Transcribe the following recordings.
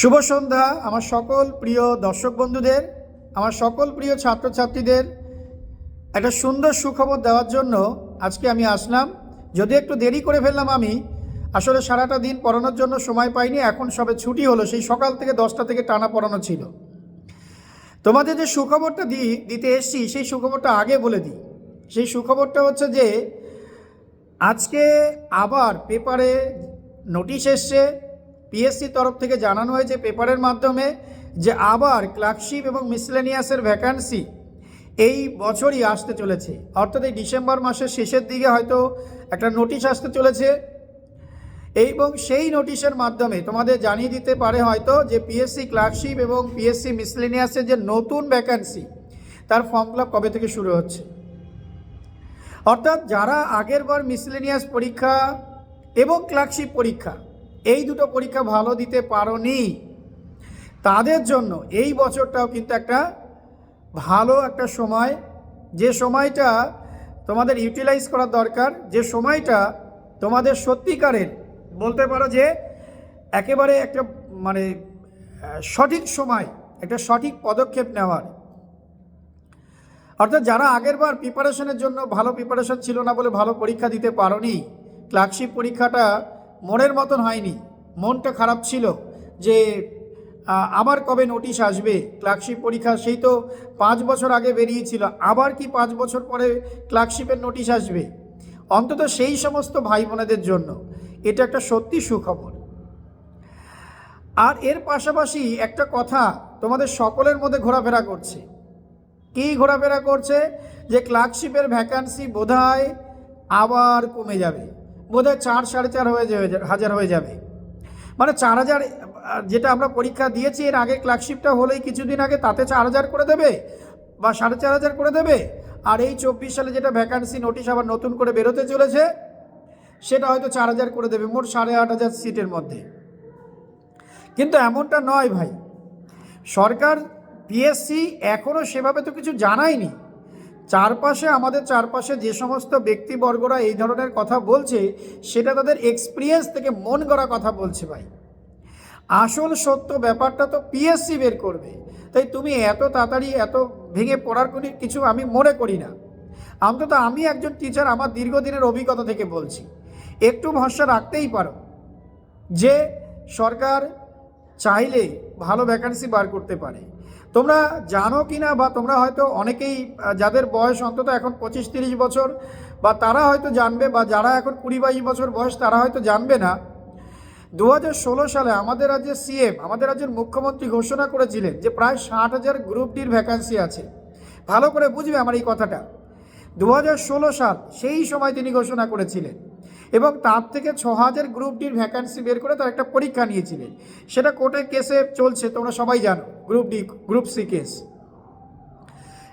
শুভ সন্ধ্যা, আমার সকল প্রিয় দর্শক বন্ধুদের, আমার সকল প্রিয় ছাত্রছাত্রীদের। একটা সুন্দর সুখবর দেওয়ার জন্য আজকে আমি আসলাম। যদি একটু দেরি করে ফেললাম আমি, আসলে সারাটা দিন পড়ানোর জন্য সময় পাইনি, এখন সবে ছুটি হলো, সেই সকাল থেকে দশটা থেকে টানা পড়ানো ছিল। তোমাদের যে সুখবরটা দিই দিতে এসছি, সেই সুখবরটা আগে বলে দিই। সেই সুখবরটা হচ্ছে যে, আজকে আবার পেপারে নোটিশ এসছে পিএসসি তরফ থেকে জানানো হয়েছে পেপারের মাধ্যমে যে আবার ক্লার্কশিপ এবং মিসলেনিয়াসের ভ্যাকান্সি এই বছরই আসতে চলেছে। অর্থাৎ এই ডিসেম্বর মাসের শেষের দিকে হয়তো একটা নোটিশ আসতে চলেছে। এবং সেই নোটিশের মাধ্যমে তোমাদের জানিয়ে দিতে পারে হয়তো যে পিএসসি ক্লার্কশিপ এবং পিএসসি মিসলেনিয়াসের যে নতুন ভ্যাকান্সি, তার ফর্ম ফিল কবে থেকে শুরু হচ্ছে? অর্থাৎ যারা আগের বার মিসলেনিয়াস পরীক্ষা এবং ক্লার্কশিপ পরীক্ষা এই দুটো পরীক্ষা ভালো দিতে পারোনি। তাদের জন্য এই বছরটাও কিন্তু একটা ভালো একটা সময়। যে সময়টা তোমাদের ইউটিলাইজ করার দরকার, যে সময়টা তোমাদের সত্যিকারের, বলতে পারো যে একেবারে একটা মানে সঠিক সময়, একটা সঠিক পদক্ষেপ নেওয়ার। অর্থাৎ যারা আগের বার প্রিপারেশনের জন্য ভালো প্রিপারেশন ছিল না বলে ভালো পরীক্ষা দিতে পারোনি ক্লার্কশিপ পরীক্ষাটা মনের মতন হয়নি। মনটা খারাপ ছিল যে আবার কবে নোটিশ আসবে? ক্লার্কশিপ পরীক্ষা সেই তো পাঁচ বছর আগে বেরিয়েছিল। আবার কি পাঁচ বছর পরে ক্লার্কশিপের নোটিশ আসবে? অন্তত সেই সমস্ত ভাই বোনেদের জন্য এটা একটা সত্যি সুখবর। আর এর পাশাপাশি একটা কথা তোমাদের সকলের মধ্যে ঘোরাফেরা করছে। কি ঘোরাফেরা করছে? যে ক্লার্কশিপের ভ্যাকান্সি বোধহয় আবার কমে যাবে। বোধহয় চার সাড়ে চার হয়ে হাজার হয়ে যাবে। মানে চার হাজার, যেটা আমরা পরীক্ষা দিয়েছি, এর আগে ক্লার্কশিপটা হলেই কিছুদিন আগে তাতে চার হাজার করে দেবে বা সাড়ে চার হাজার করে দেবে। আর এই চব্বিশ সালে যেটা ভ্যাকান্সি নোটিশ আবার নতুন করে বেরোতে চলেছে, সেটা হয়তো চার হাজার করে দেবে, মোট সাড়ে আট হাজার সিটের মধ্যে। কিন্তু এমনটা নয় ভাই। সরকার পিএসসি এখনও সেভাবে তো কিছু জানায়নি। চারপাশে, আমাদের চারপাশে যে সমস্ত ব্যক্তিবর্গরা এই ধরনের কথা বলছে, সেটা তাদের এক্সপিরিয়েন্স থেকে মন গড়া কথা বলছে ভাই। আসল সত্য ব্যাপারটা তো পিএসসি বের করবে। তাই তুমি এত তাড়াতাড়ি, এত ভেঙে পড়ার কোনো কিছু আমি মনে করি না। অন্তত আমি একজন টিচার আমার দীর্ঘদিনের অভিজ্ঞতা থেকে বলছি। একটু ভরসা রাখতেই পারো যে সরকার চাইলে ভালো ভ্যাকান্সি বার করতে পারে। তোমরা জানো কি না বা তোমরা হয়তো অনেকেই যাদের বয়স অন্তত এখন পঁচিশ তিরিশ বছর, বা তারা হয়তো জানবে, বা যারা এখন কুড়ি বাইশ বছর বয়স, তারা হয়তো জানবে না। দু হাজার ষোলো সালে আমাদের রাজ্যের সিএম, আমাদের রাজ্যের মুখ্যমন্ত্রী ঘোষণা করেছিলেন যে প্রায় ষাট হাজার গ্রুপ ডির ভ্যাকান্সি আছে। ভালো করে বুঝবে আমার এই কথাটা। দু হাজার ষোলো সাল, সেই সময় তিনি ঘোষণা করেছিলেন। এবং তার থেকে ছ হাজার গ্রুপ ডির ভ্যাকান্সি বের করে তার একটা পরীক্ষা নিয়েছিলেন। সেটা কোর্টে কেসে চলছে, তোমরা সবাই জানো group D group C case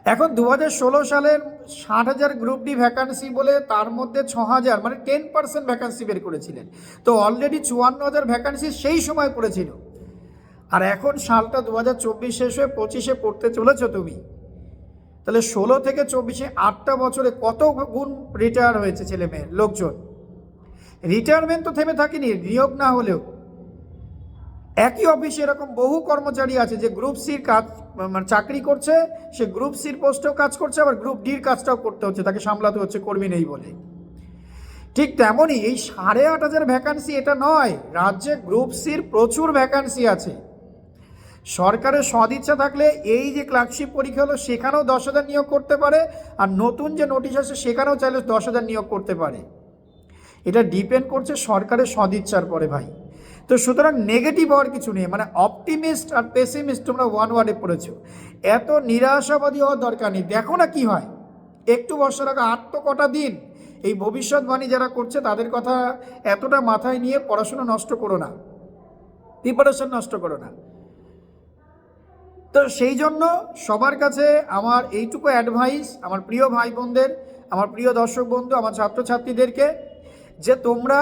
এখন দু হাজার ষোলো সালের ষাট হাজার গ্রুপ ডি ভ্যাকান্সি বলে তার মধ্যে ছ হাজার মানে টেন পার্সেন্ট ভ্যাকান্সি বের করেছিলেন। তো অলরেডি চুয়ান্ন হাজার ভ্যাকান্সি সেই সময় পড়েছিল। আর এখন সালটা দু হাজার চব্বিশ শেষ হয়ে পঁচিশে পড়তে চলেছ তুমি। তাহলে ষোলো থেকে চব্বিশে আটটা বছরে কত গুণ রিটায়ার হয়েছে ছেলে মেয়ের লোকজন? রিটায়ারমেন্ট তো থেমে থাকেনি, নিয়োগ না হলেও। একই অফিসে এরকম বহু কর্মচারী আছে যে গ্রুপ সির কাজ মানে চাকরি করছে, সে গ্রুপ সির পোস্টেও কাজ করছে, আবার গ্রুপ ডির কাজটাও করতে হচ্ছে, তাকে সামলাতে হচ্ছে, কর্মী নেই বলে। ঠিক তেমনই এই সাড়ে আট হাজার ভ্যাকান্সি এটা নয়, রাজ্যে গ্রুপ সির প্রচুর ভ্যাকান্সি আছে। সরকারের সদিচ্ছা থাকলে এই যে ক্লার্কশিপ পরীক্ষা হলো, সেখানেও দশ হাজার নিয়োগ করতে পারে, আর নতুন যে নোটিশ আছে সেখানেও চাইলে দশ হাজার নিয়োগ করতে পারে। এটা ডিপেন্ড করছে সরকারের সদিচ্ছার পরে ভাই। তো সুতরাং নেগেটিভ হওয়ার কিছু নেই মানে অপটিমিস্ট আর পেসিমিস্ট তোমরা ওয়ান ওয়ার্ডে পড়েছো। এত নিরাশাবাদী হওয়ার দরকার নেই। দেখো না কি হয়। একটু বছর আগে আট তো কটা দিন এই ভবিষ্যৎবাণী যারা করছে তাদের কথা এতটা মাথায় নিয়ে পড়াশোনা নষ্ট করো না। প্রিপারেশন নষ্ট করো না। তো সেই জন্য সবার কাছে আমার এইটুকু অ্যাডভাইস আমার প্রিয় ভাই বোনদের, আমার প্রিয় দর্শক বন্ধু, আমার ছাত্রছাত্রীদেরকে যে তোমরা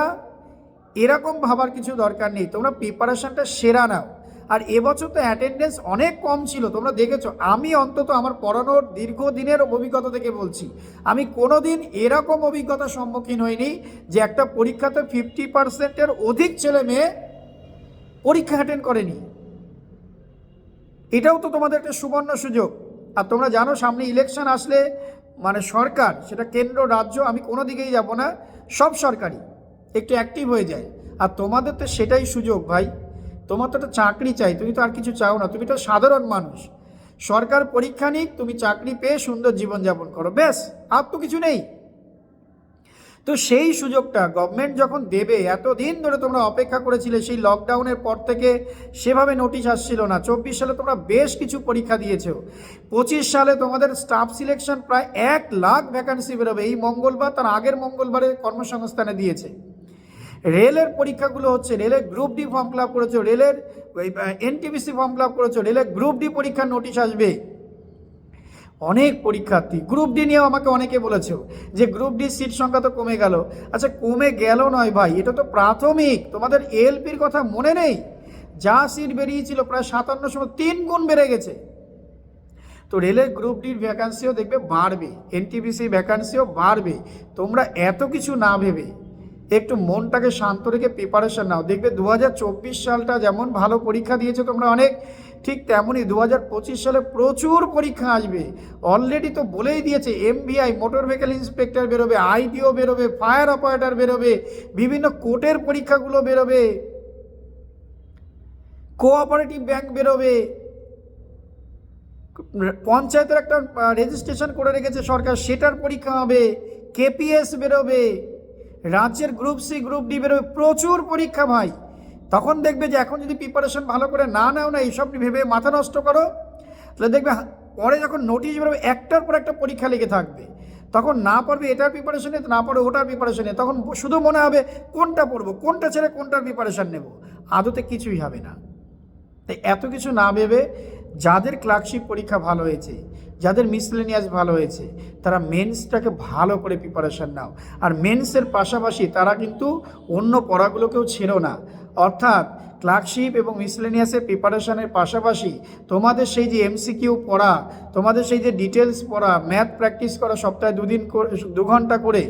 এরকম ভাবার কিছু দরকার নেই, তোমরা প্রিপারেশনটা সেরা নাও। আর এবছর তো অ্যাটেন্ডেন্স অনেক কম ছিল, তোমরা দেখেছ, আমি অন্তত আমার পড়ানোর দীর্ঘদিনের অভিজ্ঞতা থেকে বলছি, আমি কোনো দিন এরকম অভিজ্ঞতার সম্মুখীন হইনি যে একটা পরীক্ষাতে ফিফটি পার্সেন্টের অধিক ছেলে মেয়ে পরীক্ষা অ্যাটেন্ড করেনি। এটাও তো তোমাদের একটা সুবর্ণ সুযোগ। আর তোমরা জানো, সামনে ইলেকশন আসলে মানে সরকার, সেটা কেন্দ্র, রাজ্য, আমি কোনো দিকেই যাব না, সব সরকারি, একটু অ্যাক্টিভ হয়ে যায়। আর তোমাদের তো সেটাই সুযোগ ভাই, তোমার তো একটা চাকরি চাই, তুমি তো আর কিছু চাও না, তুমি তো সাধারণ মানুষ। সরকার পরীক্ষা নিক, তুমি চাকরি পেয়ে সুন্দর জীবনযাপন করো, ব্যাস, আর তো কিছু নেই। তো সেই সুযোগটা গভর্নমেন্ট যখন দেবে, এতদিন ধরে তোমরা অপেক্ষা করেছিলে, সেই লকডাউনের পর থেকে সেভাবে নোটিশ আসছিল না। চব্বিশ সালে তোমরা বেশ কিছু পরীক্ষা দিয়েছ। পঁচিশ সালে তোমাদের স্টাফ সিলেকশন প্রায় এক লাখ ভ্যাকান্সি বেরোবে। এই মঙ্গলবার তার আগের মঙ্গলবারে কর্মসংস্থানে দিয়েছে। রেলের পরীক্ষাগুলো হচ্ছে, রেলের group D form fill up করেছ, রেলের এনটিপিসি ফর্ম ফিল আপ করেছ, রেলের গ্রুপ ডি পরীক্ষার নোটিশ আসবে। অনেক পরীক্ষার্থী গ্রুপ ডি নিয়েও আমাকে অনেকে বলেছে যে গ্রুপ ডি সিট সংখ্যা তো কমে গেল। আচ্ছা কমে গেল নয় ভাই, এটা তো প্রাথমিক, তোমাদের এলপির কথা মনে নেই? যা সিট বেরিয়েছিল প্রায় সাতান্ন সময় তিন গুণ বেড়ে গেছে। তো রেলের গ্রুপ ডির ভ্যাকান্সিও দেখবে বাড়বে এনটিপিসি ভ্যাকান্সিও বাড়বে। তোমরা এত কিছু না ভেবে একটু মনটাকে শান্ত রেখে প্রিপারেশন নাও। দেখবে দু হাজার চব্বিশ সালটা যেমন ভালো পরীক্ষা দিয়েছ তোমরা অনেক ঠিক তেমনই দু হাজার পঁচিশ সালে প্রচুর পরীক্ষা আসবে। অলরেডি তো বলেই দিয়েছে এমবিআই মোটর ভেহিকেল ইন্সপেক্টর বেরোবে আইডিও বেরোবে ফায়ার অপারেটর বেরোবে, বিভিন্ন কোর্টের পরীক্ষাগুলো বেরোবে কোঅপারেটিভ ব্যাংক বেরোবে। পঞ্চায়েতের একটা রেজিস্ট্রেশন করে রেখেছে সরকার, সেটার পরীক্ষা হবে কেপিএস বেরোবে, রাজ্যের গ্রুপ সি গ্রুপ ডি বেরোবে, প্রচুর পরীক্ষা ভাই। তখন দেখবে যে এখন যদি প্রিপারেশন ভালো করে না নাও না, এইসব ভেবে মাথা নষ্ট করো, তাহলে দেখবে পরে যখন নোটিশ বেরোবে, একটার পর একটা পরীক্ষা লেগে থাকবে। তখন না পড়বে এটার প্রিপারেশনে না পড়বে ওটার প্রিপারেশনে তখন শুধু মনে হবে কোনটা পড়ব, কোনটা ছেড়ে কোনটার প্রিপারেশান নেব। আদতে কিছুই হবে না। তাই এত কিছু না ভেবে যাদের ক্লার্কশিপ পরীক্ষা ভালো হয়েছে, যাদের মিসলেনিয়াস ভালো হয়েছে, তারা মেন্সটাকে ভালো করে প্রিপারেশান নাও। আর মেন্সের পাশাপাশি তারা কিন্তু অন্য পড়াগুলোকেও ছেড়ো না। অর্থাৎ ক্লার্কশিপ এবং মিসলেনিয়াসের প্রিপারেশানের পাশাপাশি তোমাদের সেই যে এমসিকিউ পড়া, তোমাদের সেই যে ডিটেলস পড়া ম্যাথ প্র্যাকটিস করা সপ্তাহে দুদিন দু ঘণ্টা করে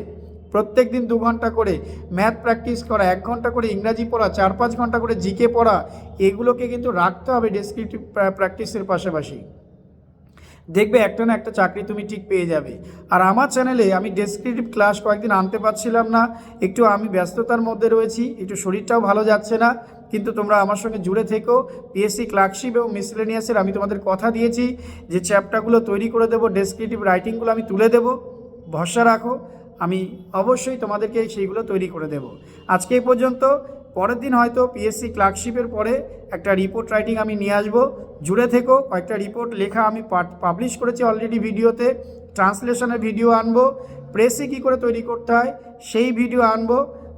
প্রত্যেক দিন দু ঘণ্টা করে ম্যাথ প্র্যাকটিস করা, এক ঘণ্টা করে ইংরাজি পড়া, চার পাঁচ ঘণ্টা করে জিকে পড়া, এগুলোকে কিন্তু রাখতে হবে ডেসক্রিপটিভ প্র্যাকটিসের পাশাপাশি। দেখবে একটা না একটা চাকরি তুমি ঠিক পেয়ে যাবে। আর আমার চ্যানেলে আমি ডেসক্রিপটিভ ক্লাস কয়েকদিন আনতে পারছিলাম না, একটু আমি ব্যস্ততার মধ্যে রয়েছি, একটু শরীরটাও ভালো যাচ্ছে না, কিন্তু তোমরা আমার সঙ্গে জুড়ে থেকো পিএসসি ক্লার্কশিপ এবং মিসলেনিয়াসের আমি তোমাদের কথা দিয়েছি, যে চ্যাপ্টারগুলো তৈরি করে দেবো ডেসক্রিপটিভ রাইটিংগুলো আমি তুলে দেবো, ভরসা রাখো। আমি অবশ্যই তোমাদেরকে সেইগুলো তৈরি করে দেব। আজকে এই পর্যন্ত, পরের দিন হয়তো পিএসসি ক্লার্কশিপের পরে একটা রিপোর্ট রাইটিং আমি নিয়ে আসব। জুড়ে থেকো কয়েকটা রিপোর্ট লেখা আমি পাবলিশ করেছি অলরেডি ভিডিওতে ট্রান্সলেশনের ভিডিও আনব। প্রেসে কী করে তৈরি করতে হয়, সেই ভিডিও আনব।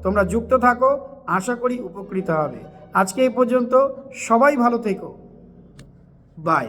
তোমরা যুক্ত থাকো, আশা করি উপকৃত হবে। আজকে এই পর্যন্ত সবাই ভালো থেকো। বাই